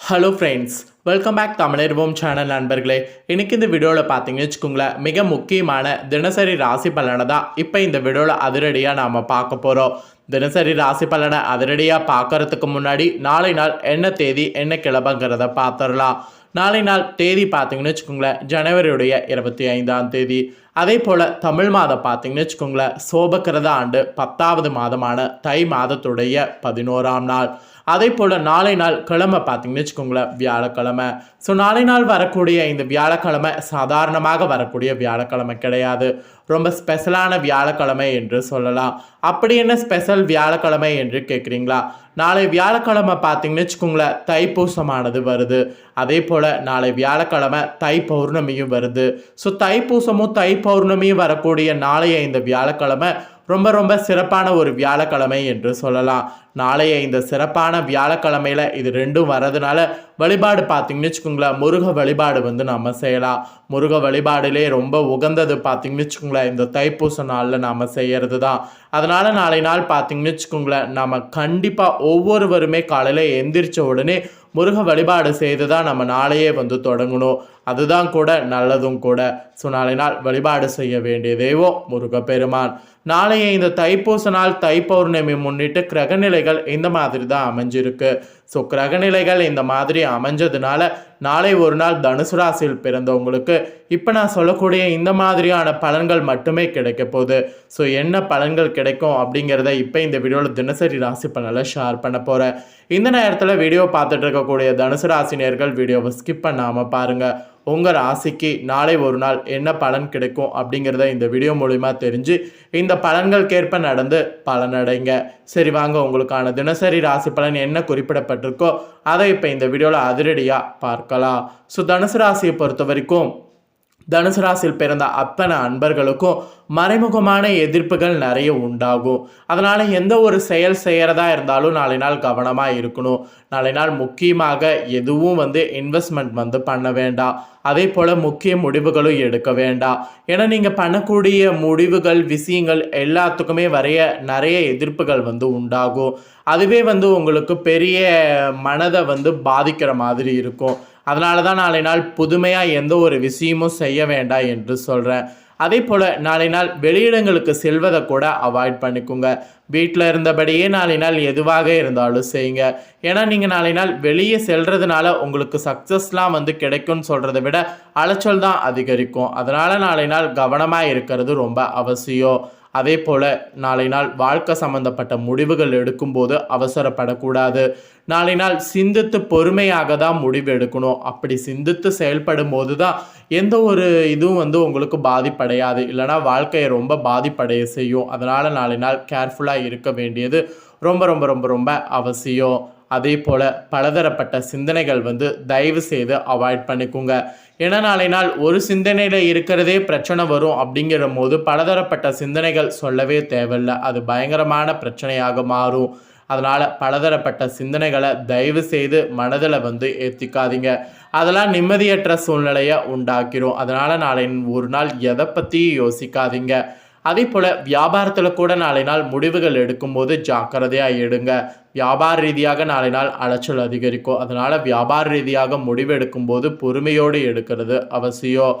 Hello friends welcome back தமிழர்வோம் channel நண்பர்களே. இன்றைக்கி இந்த வீடியோவில் பார்த்தீங்கன்னு வச்சுக்கோங்களேன் மிக முக்கியமான தினசரி ராசி பலனை தான் இப்போ இந்த வீடியோவில் அதிரடியாக நாம் பார்க்க போகிறோம் தினசரி ராசி பலனை அதிரடியாக பார்க்கறதுக்கு முன்னாடி நாளை நாள் என்ன தேதி என்ன கிளம்புங்கிறத பார்த்துடலாம். நாளை நாள் தேதி பார்த்தீங்கன்னு வச்சுக்கோங்களேன் ஜனவரியுடைய இருபத்தி ஐந்தாம் தேதி. அதே போல் தமிழ் மாதம் பார்த்தீங்கன்னு வச்சுக்கோங்களேன் சோபக்கிரத ஆண்டு பத்தாவது மாதமான தை மாதத்துடைய பதினோராம் நாள். அதே போல் நாளை நாள் கிழமை பார்த்தீங்கன்னு வச்சுக்கோங்களேன் வியாழக்கிழமை. ஸோ நாளை நாள் வரக்கூடிய இந்த வியாழக்கிழமை சாதாரணமாக வரக்கூடிய வியாழக்கிழமை கிடையாது. ரொம்ப ஸ்பெஷலான வியாழக்கிழமை என்று சொல்லலாம். அப்படி என்ன ஸ்பெஷல் வியாழக்கிழமை என்று கேட்குறீங்களா? நாளை வியாழக்கிழமை பார்த்தீங்கன்னு வச்சுக்கோங்களேன் தைப்பூசமானது வருது. அதே போல் நாளை வியாழக்கிழமை தை பௌர்ணமியும் வருது. ஸோ தைப்பூசமும் தை பௌர்ணமியும் வரக்கூடிய நாளைய இந்த வியாழக்கிழமை ரொம்ப ரொம்ப சிறப்பான ஒரு வியாழக்கிழமை என்று சொல்லலாம். நாளைய இந்த சிறப்பான வியாழக்கிழமையில இது ரெண்டும் வரதுனால வழிபாடு பார்த்தீங்கன்னு வச்சுக்கோங்களேன் முருக வழிபாடு வந்து நம்ம செய்யலாம். முருக வழிபாடுலே ரொம்ப உகந்தது பார்த்தீங்கன்னு வச்சுக்கோங்களேன் இந்த தைப்பூச நாளில் நாம் செய்கிறது தான் அதனால் நாளை நாள் பார்த்தீங்கன்னு வச்சுக்கோங்களேன் நம்ம கண்டிப்பாக ஒவ்வொருவருமே காலையில் எந்திரிச்ச உடனே முருக வழிபாடு செய்து தான் நம்ம நாளையே வந்து தொடங்கணும். அதுதான் கூட நல்லதும் கூட. ஸோ நாளை நாள் வழிபாடு செய்ய வேண்டிய தெய்வம் முருகப்பெருமான். நாளைய இந்த தைப்பூச நாள் தை பௌர்ணமி முன்னிட்டு கிரகநிலைகள் இந்த மாதிரி தான் அமைஞ்சிருக்கு. ஸோ கிரகநிலைகள் இந்த மாதிரி அமைஞ்சதுனால நாளை ஒரு நாள் தனுசு ராசியில் பிறந்தவங்களுக்கு இப்போ நான் சொல்லக்கூடிய இந்த மாதிரியான பலன்கள் மட்டுமே கிடைக்க போகுது. ஸோ என்ன பலன்கள் கிடைக்கும் அப்படிங்கிறத இப்போ இந்த வீடியோவில் தினசரி ராசி பலனில் ஷேர் பண்ண போகிறேன் இந்த நேரத்தில் வீடியோ பார்த்துட்டு இருக்கக்கூடிய தனுசு ராசினியர்கள் வீடியோவை ஸ்கிப் பண்ணாமல் பாருங்கள் உங்கள் ராசிக்கு நாளை ஒரு நாள் என்ன பலன் கிடைக்கும் அப்படிங்கிறத இந்த வீடியோ மூலிமா தெரிஞ்சு இந்த பலன்களுக்கேற்ப நடந்து பலனடைங்க. சரி வாங்க உங்களுக்கான தினசரி ராசி பலன் என்ன குறிப்பிடப்பட்டிருக்கோ அதை இப்போ இந்த வீடியோவில் அதிரடியாக பார்க்கலாம். ஸோ தனுசு ராசியை பொறுத்த வரைக்கும் தனுசு ராசியில் பிறந்த அத்தனை அன்பர்களுக்கும் மறைமுகமான எதிர்ப்புகள் நிறைய உண்டாகும். அதனால் எந்த ஒரு செயல் செய்கிறதா இருந்தாலும் நாளை நாள் கவனமாக இருக்கணும். நாளை நாள் முக்கியமாக எதுவும் வந்து இன்வெஸ்ட்மெண்ட் வந்து பண்ண வேண்டாம். அதே போல் முக்கிய முடிவுகளும் எடுக்க வேண்டாம். ஏன்னா நீங்கள் பண்ணக்கூடிய முடிவுகள் விஷயங்கள் எல்லாத்துக்குமே வரைய நிறைய எதிர்ப்புகள் வந்து உண்டாகும். அதுவே வந்து உங்களுக்கு பெரிய மனதை வந்து பாதிக்கிற மாதிரி இருக்கும். அதனால தான் நாளை நாள் புதுமையாக எந்த ஒரு விஷயமும் செய்ய வேண்டாம் என்று சொல்கிறேன் அதே போல் நாளை நாள் வெளியிடங்களுக்கு செல்வதை கூட அவாய்ட் பண்ணிக்கோங்க. வீட்டில் இருந்தபடியே நாளை நாள் எதுவாக இருந்தாலும் செய்யுங்க. ஏன்னா நீங்கள் நாளை நாள் வெளியே செல்றதுனால உங்களுக்கு சக்ஸஸ்லாம் வந்து கிடைக்கும்னு சொல்கிறத விட அலைச்சல் தான் அதிகரிக்கும். அதனால் நாளை நாள் கவனமாக இருக்கிறது ரொம்ப அவசியம். அதே போல் நாளை நாள் வாழ்க்கை சம்பந்தப்பட்ட முடிவுகள் எடுக்கும்போது அவசரப்படக்கூடாது. நாளை நாள் சிந்தித்து பொறுமையாக தான் முடிவு எடுக்கணும். அப்படி சிந்தித்து செயல்படும் போது தான் எந்த ஒரு இதுவும் வந்து உங்களுக்கு பாதிப்படையாது. இல்லைனா வாழ்க்கையை ரொம்ப பாதிப்படைய செய்யும். அதனால் நாளை நாள் கேர்ஃபுல்லாக இருக்க வேண்டியது ரொம்ப ரொம்ப ரொம்ப ரொம்ப அவசியம். அதே போல் பலதரப்பட்ட சிந்தனைகள் வந்து தயவு செய்து அவாய்ட் பண்ணிக்கோங்க. ஏன்னா நாளை நாள் ஒரு சிந்தனையில் இருக்கிறதே பிரச்சனை வரும் அப்படிங்கிற போது பலதரப்பட்ட சிந்தனைகள் சொல்லவே தேவையில்லை. அது பயங்கரமான பிரச்சனையாக மாறும். அதனால் பலதரப்பட்ட சிந்தனைகளை தயவு செய்து மனதில் வந்து ஏற்றிக்காதீங்க அதெல்லாம் நிம்மதியற்ற சூழ்நிலையை உண்டாக்கிடும் அதனால் நாளை ஒரு நாள் எதை பற்றியும் யோசிக்காதீங்க. அதே போல் வியாபாரத்தில் கூட நாளை நாள் முடிவுகள் எடுக்கும்போது ஜாக்கிரதையாக எடுங்க. வியாபார ரீதியாக நாளை நாள் அலைச்சல் அதிகரிக்கும். அதனால் வியாபார ரீதியாக முடிவு எடுக்கும்போது பொறுமையோடு எடுக்கிறது அவசியம்.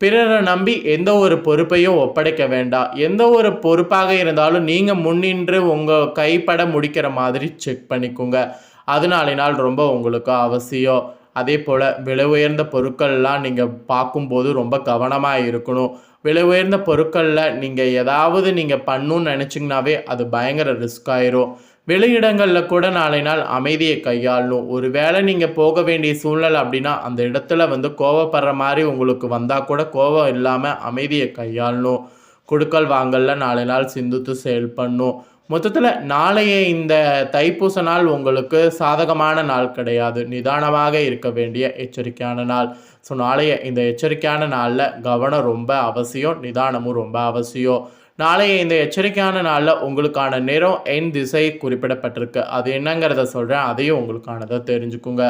பிறரை நம்பி எந்த ஒரு பொறுப்பையும் ஒப்படைக்க வேண்டாம். எந்த ஒரு பொறுப்பாக இருந்தாலும் நீங்கள் முன்னின்று உங்கள் கைப்பட முடிக்கிற மாதிரி செக் பண்ணிக்கோங்க. அது நாளை நாள் ரொம்ப உங்களுக்கு அவசியம். அதே போல் விலை உயர்ந்த பொருட்கள்லாம் நீங்கள் பார்க்கும்போது ரொம்ப கவனமாக இருக்கணும். விலை உயர்ந்த பொருட்களில் நீங்கள் ஏதாவது நீங்கள் பண்ணணும்னு நினச்சிங்கனாவே அது பயங்கர ரிஸ்க் ஆயிரும். வெளியிடங்களில் கூட நாளை நாள் அமைதியை கையாளணும். ஒரு வேளை நீங்கள் போக வேண்டிய சூழ்நிலை அப்படின்னா அந்த இடத்துல வந்து கோவப்படுற மாதிரி உங்களுக்கு வந்தால் கூட கோவம் இல்லாமல் அமைதியை கையாளணும். கொடுக்கல் வாங்கலில் நாளை நாள் சிந்தித்து செயல்படணும். மொத்தத்தில் நாளைய இந்த தைப்பூச நாள் உங்களுக்கு சாதகமான நாள் கிடையாது. நிதானமாக இருக்க வேண்டிய எச்சரிக்கையான நாள். ஸோ நாளைய இந்த எச்சரிக்கையான நாளில் கவனம் ரொம்ப அவசியம் நிதானமும் ரொம்ப அவசியம். நாளைய இந்த எச்சரிக்கையான நாளில் உங்களுக்கான நிறம் எண் திசை குறிப்பிடப்பட்டிருக்கு. அது என்னங்கிறத சொல்கிறேன் அதையும் உங்களுக்கானதை தெரிஞ்சுக்குங்க.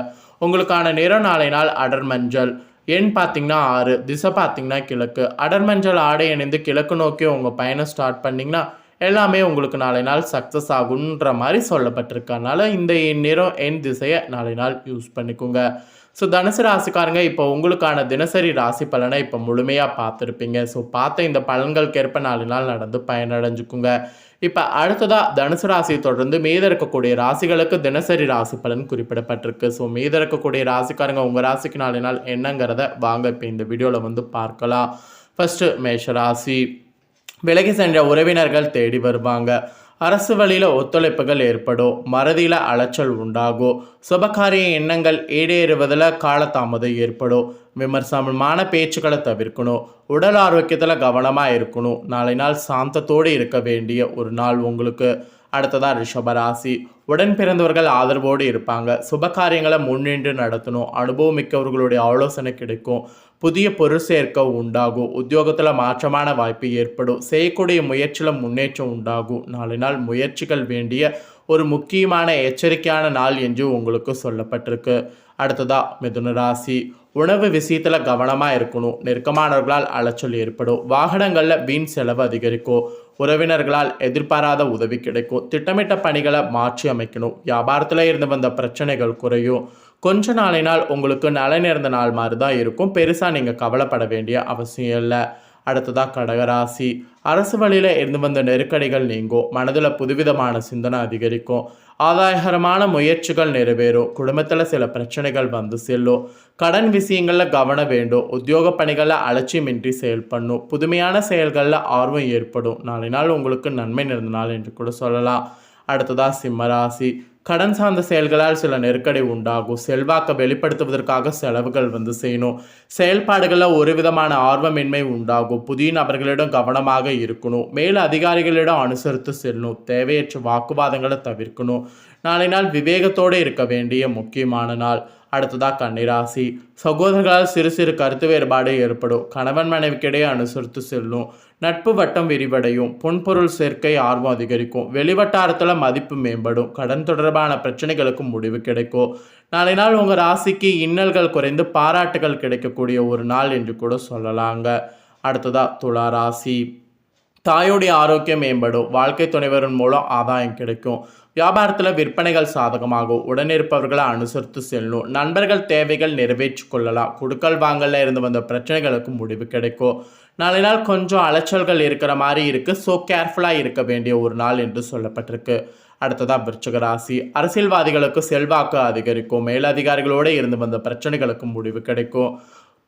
உங்களுக்கான நிறம் நாளை நாள் அடர் மஞ்சள். எண் பார்த்தீங்கன்னா ஆறு திசை பார்த்தீங்கன்னா கிழக்கு. அடர் மஞ்சள் ஆடை இணைந்து கிழக்கு நோக்கி உங்கள் பயணம் ஸ்டார்ட் பண்ணிங்கன்னா எல்லாமே உங்களுக்கு நாளை நாள் சக்ஸஸ் ஆகுன்ற மாதிரி சொல்லப்பட்டிருக்கனால இந்த எண் நிறம் எண் திசையை நாளை நாள் யூஸ் பண்ணிக்கோங்க. ஸோ தனுசு ராசிக்காரங்க இப்போ உங்களுக்கான தினசரி ராசி பலனை இப்போ முழுமையாக பார்த்துருப்பீங்க. ஸோ பார்த்த இந்த பலன்களுக்கேற்ப நாலு நாள் நடந்து பயனடைஞ்சுக்குங்க. இப்போ அடுத்ததாக தனுசு ராசியை தொடர்ந்து மீத இருக்கக்கூடிய ராசிகளுக்கு தினசரி ராசி பலன் குறிப்பிடப்பட்டிருக்கு. ஸோ மீத இருக்கக்கூடிய ராசிக்காரங்க உங்கள் ராசிக்கு நாலு நாள் என்னங்கிறத வாங்க இப்போ இந்த வீடியோவில் வந்து பார்க்கலாம். ஃபஸ்ட்டு மேஷ ராசி. விலகி சென்ற உறவினர்கள் தேடி வருவாங்க. அரசு வழியில் ஒத்துழைப்புகள் ஏற்படும். மறதியில் அலைச்சல் உண்டாகும். சுபகாரிய எண்ணங்கள் ஈடேறுவதில் காலதாமதம் ஏற்படும். விமர்சனமான பேச்சுக்களை தவிர்க்கணும். உடல் ஆரோக்கியத்தில் கவனமாக இருக்கணும். நாளை நாள் சாந்தத்தோடு இருக்க வேண்டிய ஒரு நாள் உங்களுக்கு. அடுத்ததாக ரிஷபராசி உடன் பிறந்தவர்கள் ஆதரவோடு இருப்பாங்க. சுப காரியங்களை முன்னின்று நடத்தணும். அனுபவம் மிக்கவர்களுடைய ஆலோசனை கிடைக்கும். புதிய பொருள் சேர்க்க உண்டாகும். உத்தியோகத்தில் மாற்றமான வாய்ப்பு ஏற்படும். செய்யக்கூடிய முயற்சியில் முன்னேற்றம் உண்டாகும். நாளை நாள் முயற்சிகள் வேண்டிய ஒரு முக்கியமான எச்சரிக்கையான நாள் என்று உங்களுக்கு சொல்லப்பட்டிருக்கு. அடுத்ததாக மிதுன ராசி. உணவு விஷயத்தில் கவனமாக இருக்கணும். நெருக்கமானவர்களால் அலைச்சல் ஏற்படும். வாகனங்களில் வீண் செலவு அதிகரிக்கும். உறவினர்களால் எதிர்பாராத உதவி கிடைக்கும். திட்டமிட்ட பணிகளை மாற்றி அமைக்கணும். வியாபாரத்தில் இருந்து வந்த பிரச்சனைகள் குறையும். கொஞ்ச நாளினால் உங்களுக்கு நலன் இருந்த நாள் மாதிரி தான் இருக்கும். பெருசாக நீங்கள் கவலைப்பட வேண்டிய அவசியம் இல்லை. அடுத்ததாக கடகராசி அரசு வழியில் இருந்து வந்த நெருக்கடிகள் நீங்கும் மனதில் புதுவிதமான சிந்தனை அதிகரிக்கும் ஆதாயகரமான முயற்சிகள் நிறைவேறும் குடும்பத்தில் சில பிரச்சனைகள் வந்து செல்லும் கடன் விஷயங்களில் கவனம் வேண்டும் உத்தியோக பணிகளில் அலட்சியமின்றி செயல்படணும் புதுமையான செயல்களில் ஆர்வம் ஏற்படும் நாளை நாள் உங்களுக்கு நன்மை நிறந்த நாள் என்று கூட சொல்லலாம் அடுத்ததாக சிம்மராசி கடன் சார்ந்த செயல்களால் சில நெருக்கடி உண்டாகும். செல்வாக்கை வெளிப்படுத்துவதற்காக செலவுகள் வந்து செய்யணும் செயல்பாடுகளில் ஒரு விதமான ஆர்வமின்மை உண்டாகும். புதிய நபர்களிடம் கவனமாக இருக்கணும். மேல் அதிகாரிகளிடம் அனுசரித்து செல்லணும். தேவையற்ற வாக்குவாதங்களை தவிர்க்கணும். நாளை நாள் விவேகத்தோடு இருக்க வேண்டிய முக்கியமான நாள். அடுத்ததாக கன்னிராசி. சகோதரர்களால் சிறு சிறு கருத்து வேறுபாடு ஏற்படும். கணவன் மனைவிக்கிடையே அனுசரித்து செல்லும். நட்பு வட்டம் விரிவடையும். பொன்பொருள் சேர்க்கை ஆர்வம் அதிகரிக்கும். வெளிவட்டாரத்தில் மதிப்பு மேம்படும். கடன் தொடர்பான பிரச்சனைகளுக்கும் முடிவு கிடைக்கும். நாளை நாள் உங்கள் ராசிக்கு இன்னல்கள் குறைந்து பாராட்டுகள் கிடைக்கக்கூடிய ஒரு நாள் என்று கூட சொல்லலாங்க. அடுத்ததாக துலா ராசி. தாயோடைய ஆரோக்கியம் மேம்படும். வாழ்க்கை துணைவரின் மூலம் ஆதாயம் கிடைக்கும். வியாபாரத்தில் விற்பனைகள் சாதகமாகும். உடனிருப்பவர்களை அனுசரித்து செல்லும். நண்பர்கள் தேவைகள் நிறைவேற்றிக் கொள்ளலாம். குடுக்கல் வாங்கல இருந்து வந்த பிரச்சனைகளுக்கு முடிவு கிடைக்கும். நாளை நாள் கொஞ்சம் அலைச்சல்கள் இருக்கிற மாதிரி இருக்குது ஸோ கேர்ஃபுல்லாக இருக்க வேண்டிய ஒரு நாள் என்று சொல்லப்பட்டிருக்கு. அடுத்ததாக விருச்சிக ராசி. அரசியல்வாதிகளுக்கு செல்வாக்கு அதிகரிக்கும். மேலதிகாரிகளோடு இருந்து வந்த பிரச்சனைகளுக்கு முடிவு கிடைக்கும்.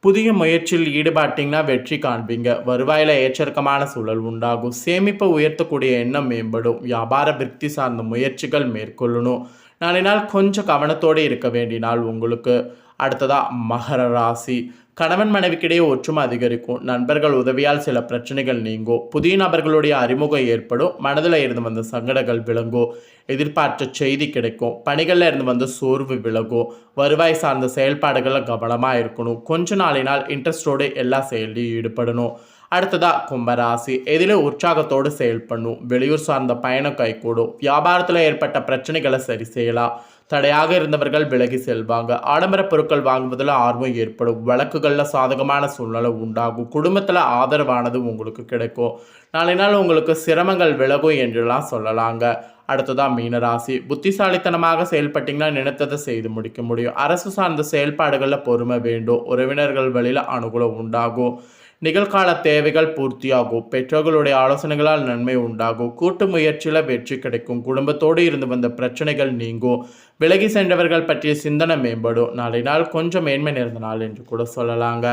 புதிய முயற்சியில் ஈடுபாட்டிங்கன்னா வெற்றி காண்பீங்க. வருவாயில் ஏச்சரக்கமான சூழல் உண்டாகும். சேமிப்பை உயர்த்தக்கூடிய எண்ணம் மேம்படும். வியாபார விருத்தி சார்ந்த முயற்சிகள் மேற்கொள்ளணும். நாளை நாள் கொஞ்சம் கவனத்தோடு இருக்க வேண்டினால் உங்களுக்கு. அடுத்ததாக மகர ராசி. கணவன் மனைவிக்கிடையே ஒற்றுமை அதிகரிக்கும். நண்பர்கள் உதவியால் சில பிரச்சனைகள் நீங்கும். புதிய நபர்களுடைய அறிமுகம் ஏற்படும். மனதில் இருந்து வந்த சங்கடங்கள் விளங்கும். எதிர்பார்த்த செய்தி கிடைக்கும். பணிகளில் இருந்து வந்த சோர்வு விலகும். வருவாய் சார்ந்த செயல்பாடுகளில் கவனமாக இருக்கணும். கொஞ்ச நாளினால் இன்ட்ரெஸ்டோடு எல்லா செயலையும் ஈடுபடணும். அடுத்ததா கும்பராசி. எதிலே உற்சாகத்தோடு செயல்படணும். வெளியூர் சார்ந்த பயணம் கைகூடும். வியாபாரத்தில் ஏற்பட்ட பிரச்சனைகளை சரி செய்யலாம். தடையாக இருந்தவர்கள் விலகி செல்வாங்க. ஆடம்பர பொருட்கள் வாங்குவதில் ஆர்வம் ஏற்படும். வழக்குகளில் சாதகமான சூழ்நிலை உண்டாகும். குடும்பத்தில் ஆதரவானது உங்களுக்கு கிடைக்கும். நாளை நாள் உங்களுக்கு சிரமங்கள் விலகும் என்றெல்லாம் சொல்லலாங்க. அடுத்ததான் மீனராசி. புத்திசாலித்தனமாக செயல்பட்டீங்கன்னா நினைத்ததை செய்து முடிக்க முடியும். அரசு சார்ந்த செயல்பாடுகளில் பொறுமை வேண்டும். உறவினர்கள் வழியில் அனுகூலம் உண்டாகும். நிகழ்கால தேவைகள் பூர்த்தியாகும். பெற்றோர்களுடைய ஆலோசனைகளால் நன்மை உண்டாகும். கூட்டு முயற்சியில் வெற்றி கிடைக்கும். குடும்பத்தோடு இருந்து வந்த பிரச்சனைகள் நீங்கும். விலகி சென்றவர்கள் பற்றிய சிந்தனை மேம்படும். நாளை நாள் கொஞ்சம் மேன்மை நிறந்த நாள் என்று கூட சொல்லலாங்க.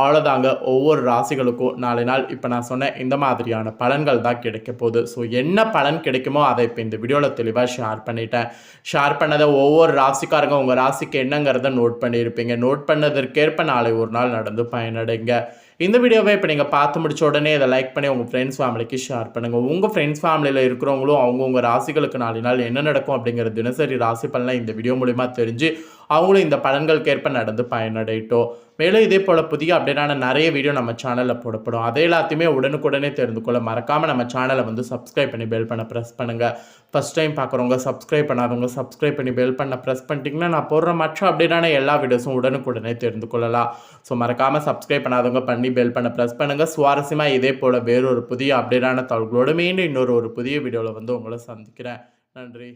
அவ்வளோதாங்க ஒவ்வொரு ராசிகளுக்கும் நாளை நாள் இப்போ நான் சொன்ன இந்த மாதிரியான பலன்கள் தான் கிடைக்க போகுது. ஸோ என்ன பலன் கிடைக்குமோ அதை இப்போ இந்த வீடியோவில் தெளிவாக ஷேர் பண்ணிட்டேன். ஷேர் பண்ணதை ஒவ்வொரு ராசிக்காரங்க உங்கள் ராசிக்கு என்னங்கிறத நோட் பண்ணியிருப்பீங்க. நோட் பண்ணதற்கேற்ப நாளை ஒரு நாள் நடந்து பயனடைங்க. இந்த வீடியோவை இப்போ நீங்கள் பார்த்து முடிச்ச உடனே இதை லைக் பண்ணி உங்கள் ஃப்ரெண்ட்ஸ் ஃபேமிலிக்கு ஷேர் பண்ணுங்கள் உங்கள் ஃப்ரெண்ட்ஸ் ஃபேமிலியில் இருக்கிறவங்களும் அவங்கவுங்க ராசிகளுக்கு நாளினால் நாள் என்ன நடக்கும் அப்படிங்கிற தினசரி ராசி பலனை இந்த வீடியோ மூலிமா தெரிஞ்சு அவங்களும் இந்த பலன்களுக்கேற்ப நடந்து பயனடையட்டும். மேலும் இதே போல் புதிய அப்டேட்டான நிறைய வீடியோ நம்ம சேனலில் போடப்படும். அதை எல்லாத்தையுமே உடனுக்குடனே தெரிந்து கொள்ள மறக்காமல் நம்ம சேனலை வந்து சப்ஸ்கிரைப் பண்ணி பெல் பண்ண ப்ரெஸ் பண்ணுங்கள் ஃபஸ்ட் டைம் பார்க்குறவங்க சப்ஸ்கிரைப் பண்ணாதவங்க சப்ஸ்கிரைப் பண்ணி பெல் பண்ண ப்ரெஸ் பண்ணிட்டீங்கன்னா நான் போடுற மற்ற அப்டேட்டான எல்லா வீடியோஸும் உடனுக்குடனே தெரிந்து கொள்ளலாம். ஸோ மறக்காமல் சப்ஸ்கிரைப் பண்ணாதவங்க பண்ணி பெல் பண்ண ப்ரெஸ் பண்ணுங்கள் சுவாரஸ்யமாக இதே போல் வேறொரு புதிய அப்டேட்டான தகவல்களோடு மீண்டும் இன்னொரு ஒரு புதிய வீடியோவில் வந்து உங்களை சந்திக்கிறேன். நன்றி.